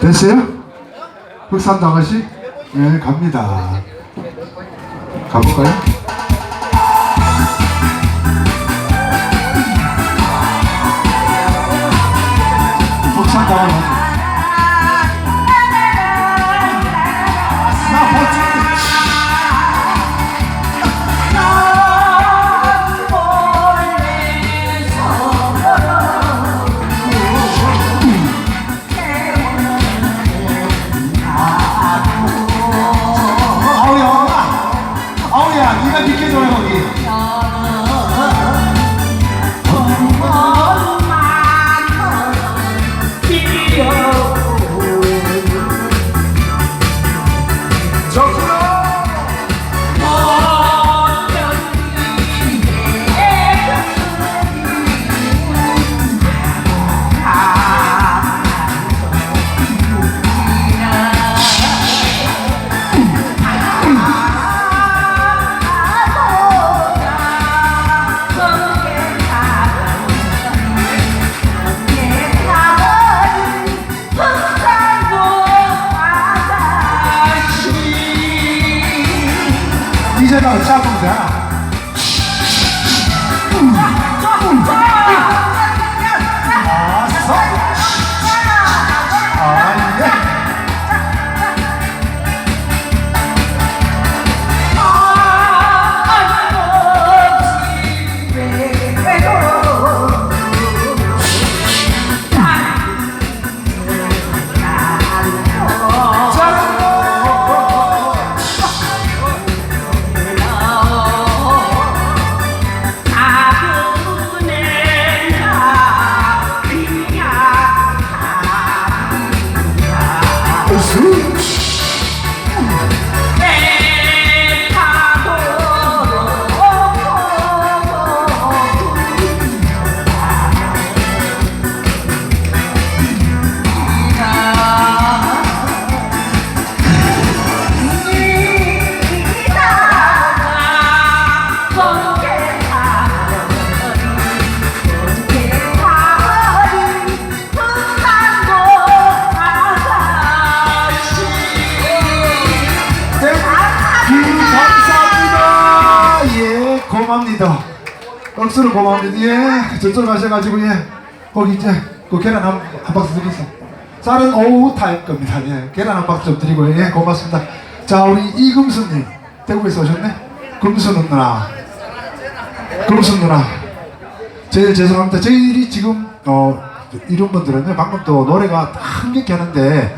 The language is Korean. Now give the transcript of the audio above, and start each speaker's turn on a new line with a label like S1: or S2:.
S1: 됐어요? 흑산 당아씨? 네, 갑니다. 가볼까요? 흑산 나 네가 비켜줘요 이제는 짜면 돼. 아 고맙니다. 억수로 고맙니다. 예, 저쪽 가셔가지고 예, 거기 이제 그 계란 한, 한 박스 드리세요. 쌀은 오후 탈 겁니다. 예, 계란 한 박스 좀 드리고 예, 고맙습니다. 자, 우리 이금수님 대구에서 오셨네. 금수 누나, 금수 누나. 제일 죄송합니다. 저희들이 지금 어 이런 분들은요 방금 또 노래가 다 흥겹게 하는데